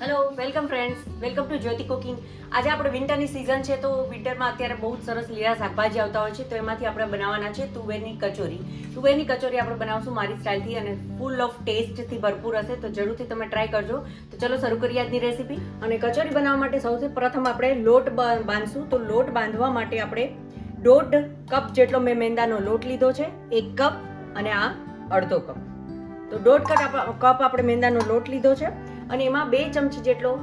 Hello welcome friends welcome to Jyoti cooking આજે આપણે વિન્ટરની season છે તો વિન્ટરમાં અત્યારે બહુ જ સરસ લીલા શાકભાજી આવતા હોય છે. તો એમાંથી આપણે બનાવવાના છે તુવેરની કચોરી. તુવેરની કચોરી આપણે બનાવશું મારી સ્ટાઇલથી અને ફૂલ ઓફ ટેસ્ટથી ભરપૂર હશે. તો જરૂરથી તમે ટ્રાય કરજો. તો ચલો શરૂ કરીએ આજની રેસીપી અને કચોરી બનાવવા માટે સૌથી પ્રથમ આપણે લોટ બાંધશું. તો લોટ બાંધવા માટે આપણે દોઢ કપ જેટલો મેં મેંદાનો લોટ લીધો છે. એક કપ અને આ અડધો કપ. તો દોઢ કપ કપ આપણે મેંદાનો લોટ લીધો છે. અને એમાં બે ચમચી જેટલો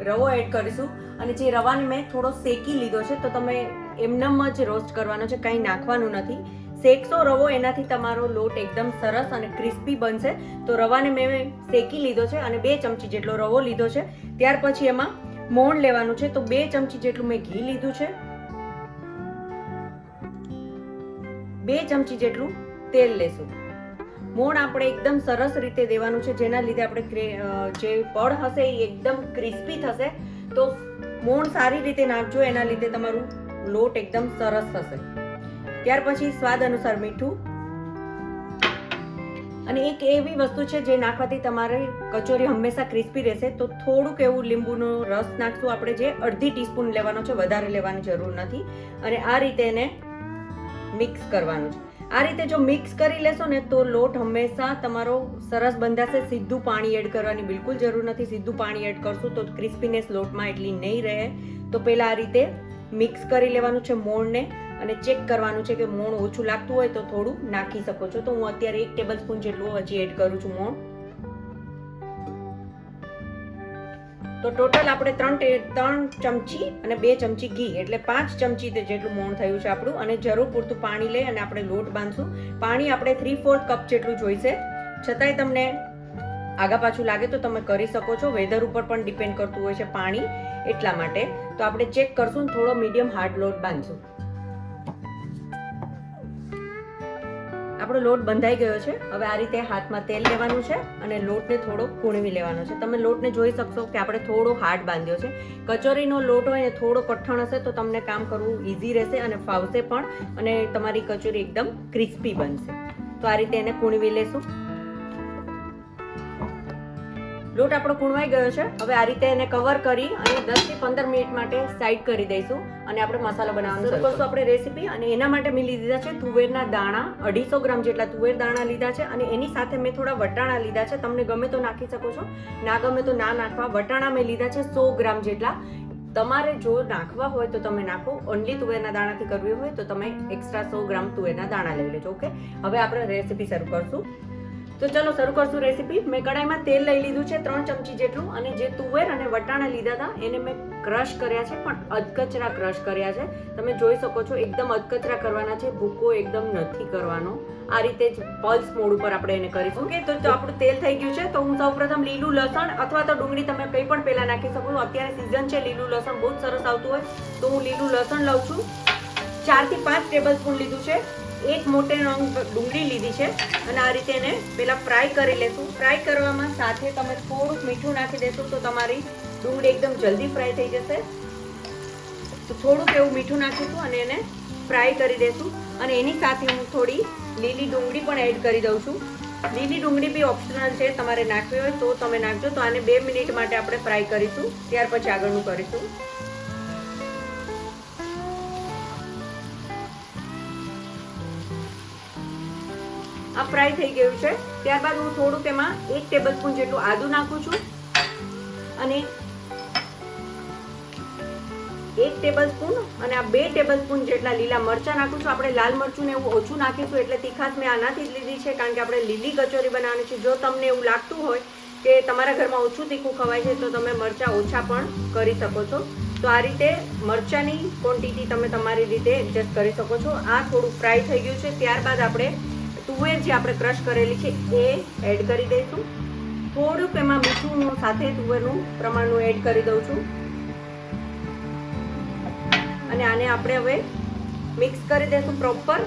રવો એડ કરીશું. અને જે રવાને મેં થોડો શેકી લીધો છે, તો તમે એમનેમ જ રોસ્ટ કરવાનો છે, કંઈ નાખવાનું નથી. શેકશો રવો, એનાથી તમારો લોટ એકદમ સરસ અને ક્રિસ્પી બનશે. તો રવાને મેં શેકી લીધો છે અને બે ચમચી જેટલો રવો લીધો છે. ત્યાર પછી એમાં મોણ લેવાનું છે, તો બે ચમચી જેટલું મેં ઘી લીધું છે. બે ચમચી જેટલું તેલ લેશું. મોણ આપણે એકદમ સરસ રીતે દેવાનું છે. જેના લીધે આપણે જે પડ હશે એ એકદમ ક્રિસ્પી થશે. તો મોણ સારી રીતે નાખજો. એના લીધે તમારું લોટ એકદમ સરસ થશે. ત્યાર પછી સ્વાદ અનુસાર મીઠું. અને એક એવી વસ્તુ છે જે નાખવાથી તમારે કચોરી હંમેશા ક્રિસ્પી રહેશે. તો થોડુંક એવું લીંબુનો રસ નાખશું આપણે. જે અડધી ટીસ્પૂન લેવાનો છે. વધારે લેવાની જરૂર નથી. અને આ રીતે એને મિક્સ કરવાનું છે. આ રીતે જો મિક્સ કરી લેશો ને તો લોટ હંમેશા તમારો સરસ બંધાશે. સીધું પાણી એડ કરવાની બિલકુલ જરૂર નથી. સીધું પાણી એડ કરશું તો ક્રિસ્પીનેસ લોટમાં એટલી નહીં રહે. તો પહેલાં આ રીતે મિક્સ કરી લેવાનું છે મોણને અને ચેક કરવાનું છે કે મોણ ઓછું લાગતું હોય તો થોડું નાખી શકો છો. તો હું અત્યારે એક ટેબલ સ્પૂન જેટલું હજી એડ કરું છું મોણ. તો ટોટલ આપણે ત્રણ ત્રણ ચમચી અને બે ચમચી ઘી, એટલે પાંચ ચમચી જેટલું મોણ થયું છે આપણું. અને જરૂર પૂરતું પાણી લઈ અને આપણે લોટ બાંધશું. પાણી આપણે થ્રી ફોર્થ કપ જેટલું જોઈશે. છતાંય તમને આગા પાછું લાગે તો તમે કરી શકો છો. વેધર ઉપર પણ ડિપેન્ડ કરતું હોય છે પાણી એટલા માટે. તો આપણે ચેક કરશું થોડો મીડિયમ હાર્ડ લોટ બાંધશું. આપણો લોટ બંધાઈ ગયો છે. હવે આ રીતે હાથમાં તેલ લેવાનું છે અને લોટને થોડો કૂણવી લેવાનો છે. તમે લોટને જોઈ શકશો કે આપણે થોડો હાર્ડ બાંધ્યો છે. કચોરીનો લોટ હોય ને, થોડો કઠણ હશે તો તમને કામ કરવું ઇઝી રહેશે અને ફાવશે પણ અને તમારી કચોરી એકદમ ક્રિસ્પી બનશે. તો આ રીતે એને કૂણવી લેશું. લોટ આપણો કૂણવાઈ ગયો છે. હવે આ રીતે એને કવર કરી અને 10 થી પંદર મિનિટ માટે સાઈડ કરી દઈશું અને આપણે મસાલો બનાવવાનું શરૂ કરશું. આપણે રેસીપી અને એના માટે મેં લીધા છે તુવેરના દાણા. અઢીસો ગ્રામ જેટલા તુવેર દાણા લીધા છે અને એની સાથે મેં થોડા વટાણા લીધા છે. તમને ગમે તો નાખી શકો છો. ના ગમે તો ના નાખવા. વટાણા મેં લીધા છે સો ગ્રામ જેટલા. તમારે જો નાખવા હોય તો તમે નાખો. ઓનલી તુવેરના દાણાથી કરવી હોય તો તમે એક્સ્ટ્રા સો ગ્રામ તુવેરના દાણા લઈ લેજો ઓકે હવે આપણે રેસીપી શરૂ કરશું. તો ચલો શરૂ કરશું રેસીપી મેં કડાઈમાં તેલ લઈ લીધું છે ત્રણ ચમચી જેટલું અને જે તુવેર અને વટાણા લીધા હતા, એને મેં ક્રશ કર્યા છે, પણ અધકચરા ક્રશ કર્યા છે. તમે જોઈ શકો છો, એકદમ અધકચરા કરવાના છે, ભૂકો એકદમ નથી કરવાનો. આ રીતે જ પલ્સ મોડ ઉપર આપણે એને કરીશું. તો તો આપણું તેલ થઈ ગયું છે, તો હું સૌપ્રથમ લીલું લસણ અથવા તો ડુંગળી તમે કંઈ પણ પહેલા નાખી શકો. અત્યારે સિઝન છે, લીલું લસણ બહુ જ સરસ આવતું હોય, તો હું લીલું લસણ લઉં છું. ચારથી પાંચ ટેબલ સ્પૂન લીધું છે. એક મોટે રંગ ડુંગળી લીધી છે અને આ રીતે એને પહેલાં ફ્રાય કરી લેશું. ફ્રાય કરવામાં સાથે તમે થોડુંક મીઠું નાખી દેશો તો તમારી ડુંગળી એકદમ જલ્દી ફ્રાય થઈ જશે. તો થોડુંક એવું મીઠું નાખીશું અને એને ફ્રાય કરી દેશું. અને એની સાથે હું થોડી લીલી ડુંગળી પણ એડ કરી દઉં છું. લીલી ડુંગળી બી ઓપ્શનલ છે તમારે નાખવી હોય તો તમે નાખજો. તો આને બે મિનિટ માટે આપણે ફ્રાય કરીશું. ત્યાર પછી આગળનું કરીશું. ફ્રાય થઈ ગયું છે. ત્યારબાદ હું થોડુંક એમાં એક ટેબલ સ્પૂન જેટલું આદું નાખું છું. અને એક ટેબલ સ્પૂન અને આ બે ટેબલ સ્પૂન જેટલા લીલા મરચાં નાખું છું. આપણે લાલ મરચું ને એવું ઓછું નાખીશું, એટલે તીખાશ મેં આનાથી જ લીધી છે, કારણ કે આપણે લીલી કચોરી બનાવવાની છે. જો તમને એવું લાગતું હોય કે તમારા ઘરમાં ઓછું તીખું ખવાય છે, તો તમે મરચાં ઓછા પણ કરી શકો છો. તો આ રીતે મરચાંની ક્વોન્ટિટી તમે તમારી રીતે એડજસ્ટ કરી શકો છો. આ થોડું ફ્રાય થઈ ગયું છે. ત્યારબાદ આપણે તુવેર જે આપણે ક્રશ કરેલી છે, એ એડ કરી દઈશું. થોડુંક એમાં મીઠું સાથે તુવેરનું પ્રમાણનું એડ કરી દઉં છું. અને આને આપણે હવે મિક્સ કરી દઈશું પ્રોપર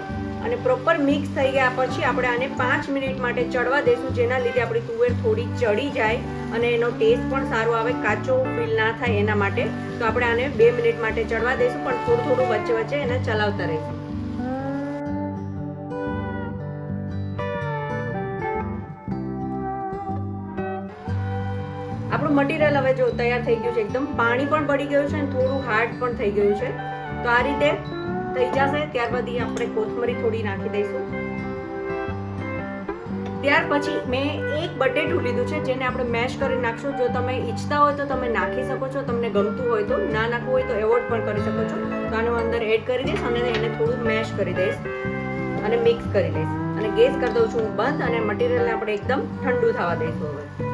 અને પ્રોપર મિક્સ થઈ ગયા પછી આપણે આને પાંચ મિનિટ માટે ચડવા દઈશું, જેના લીધે આપણી તુવેર થોડી ચડી જાય અને એનો ટેસ્ટ પણ સારો આવે, કાચો ફીલ ના થાય એના માટે. તો આપણે આને બે મિનિટ માટે ચડવા દઈશું, પણ થોડું થોડું વચ્ચે વચ્ચે એને ચલાવતા રહીશું. આપણું મટીરિયલ હવે જો તૈયાર થઈ ગયું છે એકદમ, પાણી પણ પડી ગયું છે અને થોડું હાર્ડ પણ થઈ ગયું છે. તો આ રીતે થઈ જશે, ત્યારબાદ આપણે કોથમરી થોડી નાખી દઈશું. ત્યાર પછી મેં એક બટેટું લીધું છે, જેને આપણે મેશ કરી નાખશું. જો તમે ઈચ્છતા હોય તો તમે નાખી શકો છો, તમને ગમતું હોય તો. ના નાખવું હોય તો એવોર્ડ પણ કરી શકો છો. તો આનું અંદર એડ કરી દઈશ અને એને થોડું મેશ કરી દઈશ. અને મિક્સ કરી દઈશ. અને ગેસ કરી દઉં છું બંધ અને મટીરિયલને આપણે એકદમ ઠંડુ થવા દઈશું હવે.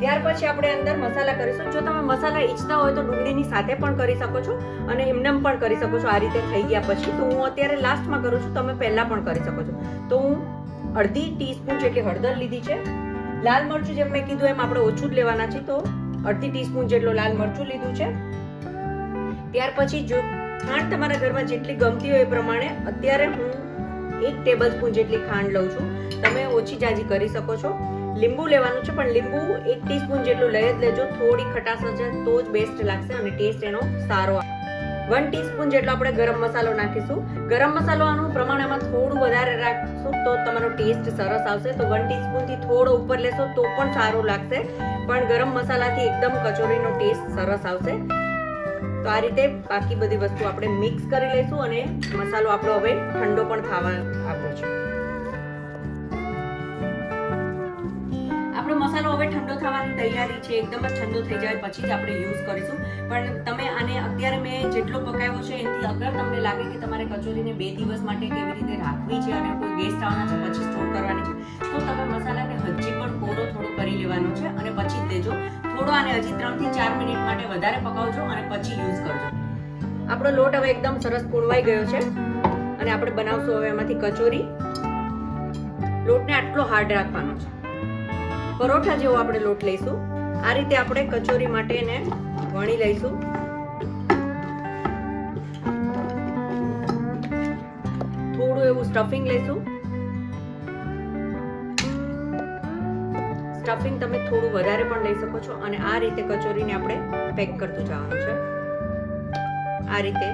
ત્યાર પછી આપણે અંદર મસાલા કરીશું. જો તમે મસાલા ઈચ્છતા હોય તો ડુંગળીની સાથે પણ કરી શકો છો અને એમનેમ પણ કરી શકો છો. આ રીતે થઈ ગયા પછી તો હું અત્યારે લાસ્ટમાં કરું છું. તમે પહેલાં પણ કરી શકો છો. તો હું અડધી ટીસ્પૂન જેટલી હળદર લીધી છે, લાલ મરચું જેમ મેં કીધું એમ આપણે ઓછું જ લેવાના છે. તો અડધી ટીસ્પૂન જેટલો લાલ મરચું લીધું છે. ત્યાર પછી જો ખાંડ તમારા ઘરમાં જેટલી ગમતી હોય એ પ્રમાણે અત્યારે હું એક ટેબલ સ્પૂન જેટલી ખાંડ લઉં છું. તમે ઓછી જાજી કરી શકો છો. લીંબુ લેવાનું છે, પણ લીંબુ એક ટીસ્પૂન જેટલું લઈ જ લેજો. થોડી ખટાશ હશે તો જ બેસ્ટ લાગશે અને ટેસ્ટ એનો સારો વન ટીસ્પૂન જેટલો આપણે ગરમ મસાલો નાખીશું. ગરમ મસાલાનું પ્રમાણ પ્રમાણમાં થોડું વધારે રાખશું તો તમારો ટેસ્ટ સરસ આવશે. તો વન ટીસ્પૂનથી થોડો ઉપર લેશો તો પણ સારું લાગશે. પણ ગરમ મસાલાથી એકદમ કચોરીનો ટેસ્ટ સરસ આવશે. તો આ રીતે બાકી બધી વસ્તુ આપણે મિક્સ કરી લઈશું અને મસાલો આપણો હવે ઠંડો પણ થવા આવ્યો છે. મસાલો હવે ઠંડો થવાની તૈયારી છે, એકદમ જ ઠંડો થઈ જાય, પછી જ આપણે યુઝ કરીશું. પણ તમે આને અત્યારે મેં જેટલો પકાવ્યો છે એનાથી અગર તમને લાગે કે તમારે કચોરીને બે દિવસ માટે કેવી રીતે રાખવી છે અને કોઈ ગેસ્ટ આવવાના છે, પછી સ્ટોર કરવાની છે. તો તમે મસાલાને હજી પણ કોરો થોડો કરી લેવાનો છે અને પછી દેજો. થોડો આને હજી ત્રણથી ચાર મિનિટ માટે વધારે પકાવજો અને પછી યુઝ કરજો. આપણો લોટ હવે એકદમ સરસ પૂણવાઈ ગયો છે અને આપણે બનાવશું હવે એમાંથી કચોરી. લોટને આટલો હાર્ડ રાખવાનો છે. પરોઠા જેવો આપણે લોટ લઈશું. આ રીતે આપણે કચોરી માટે એને વણી લઈશું. થોડું એવું સ્ટફિંગ લઈશું. સ્ટફિંગ તમે થોડું વધારે પણ લઈ શકો છો અને આ રીતે કચોરીને આપણે પેક કરતું જવાનું છે. આ રીતે.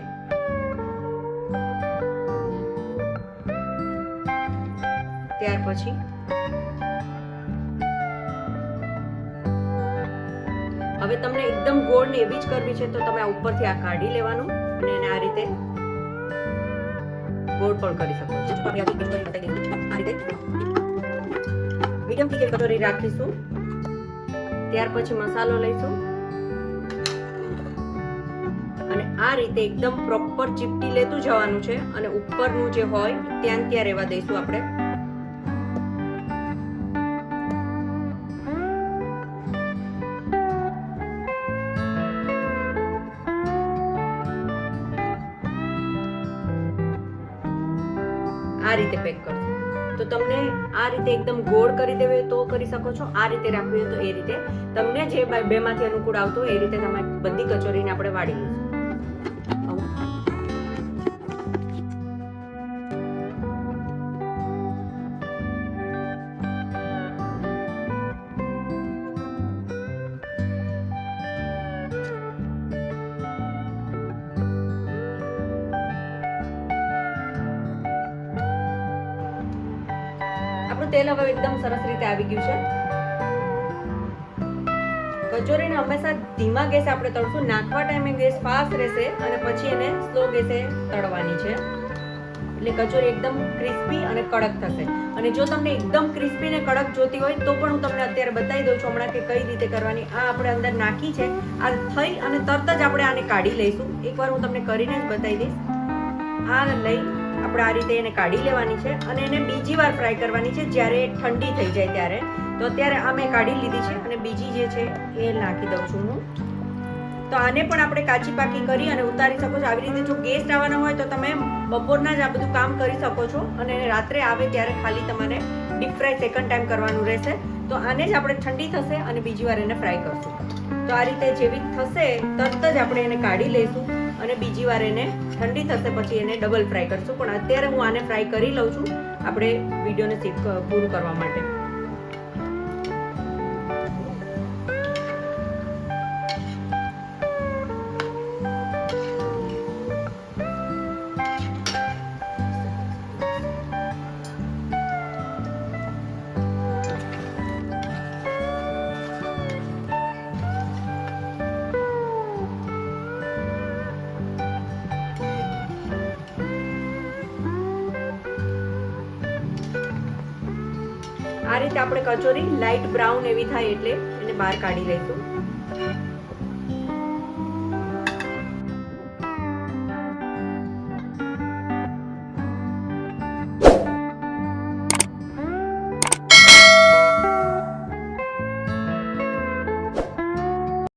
ત્યાર પછી હવે તમને એકદમ ગોળ ને એવી જ કરવી છે તો તમે આ ઉપરથી આ કાઢી લેવાનું અને એને આ રીતે ગોળ પણ કરી શકો છો. આ રીતે મીડિયમથી કટોરી રાખીશું. ત્યાર પછી મસાલો લઈશું. અને આ રીતે એકદમ પ્રોપર ચીપટી લેતું જવાનું છે અને ઉપરનું જે હોય ત્યાં ત્યાં રહેવા દઈશું આપણે. આ રીતે એકદમ ગોળ કરી દેવી હોય તો કરી શકો છો. આ રીતે રાખવી હોય તો એ રીતે. તમને જે બેમાંથી અનુકૂળ આવતું એ રીતે તમે બધી કચોરીને આપણે વાળી લઈશું તેલ હવે એકદમ સરસ રીતે આવી ગયું છે. કચોરીને હંમેશા ધીમા ગેસ આપણે તળશું. નાખવા ટાઈમે ગેસ ફાસ્ટ રહેશે અને પછી એને સ્લો ગેસે તળવાની છે. એટલે કચોરી એકદમ ક્રિસ્પી અને કડક થશે. અને જો તમને એકદમ ક્રિસ્પી ને કડક જોતી હોય તો પણ હું તમને અત્યારે બતાવી દઉં છું હમણાં કે કઈ રીતે કરવાની આ આપણે અંદર નાખી છે. આ થઈ અને તરત જ આપણે આને કાઢી લઈશું. એકવાર હું તમને કરીને જ બતાવી દઈશ. આ લઈ આપણે આ રીતે એને કાઢી લેવાની છે અને એને બીજી વાર ફ્રાય કરવાની છે જ્યારે ઠંડી થઈ જાય ત્યારે. તો અત્યારે આ મેં કાઢી લીધી છે અને બીજી જે છે એ નાખી દઉં છું હું. તો આને પણ આપણે કાચી પાકી કરી અને ઉતારી શકો છો. આવી રીતે જો ગેસ્ટ આવવાના હોય તો તમે બપોરના જ આ બધું કામ કરી શકો છો અને રાત્રે આવે ત્યારે ખાલી તમારે ડીપ ફ્રાય સેકન્ડ ટાઈમ કરવાનું રહેશે. તો આને જ આપણે ઠંડી થશે અને બીજી વાર એને ફ્રાય કરશું. તો આ રીતે જેવી થશે તરત જ આપણે એને કાઢી લઈશું. અને બીજી વાર એને ઠંડી થશે પછી એને ડબલ ફ્રાય કરશું. પણ અત્યારે હું આને ફ્રાય કરી લઉં છું. આપણે વિડીયોને પૂરું કરવા માટે. રીતે આપણે કચોરી લાઇટ બ્રાઉન એવી થાય એટલે એને બહાર કાઢી લઈશું.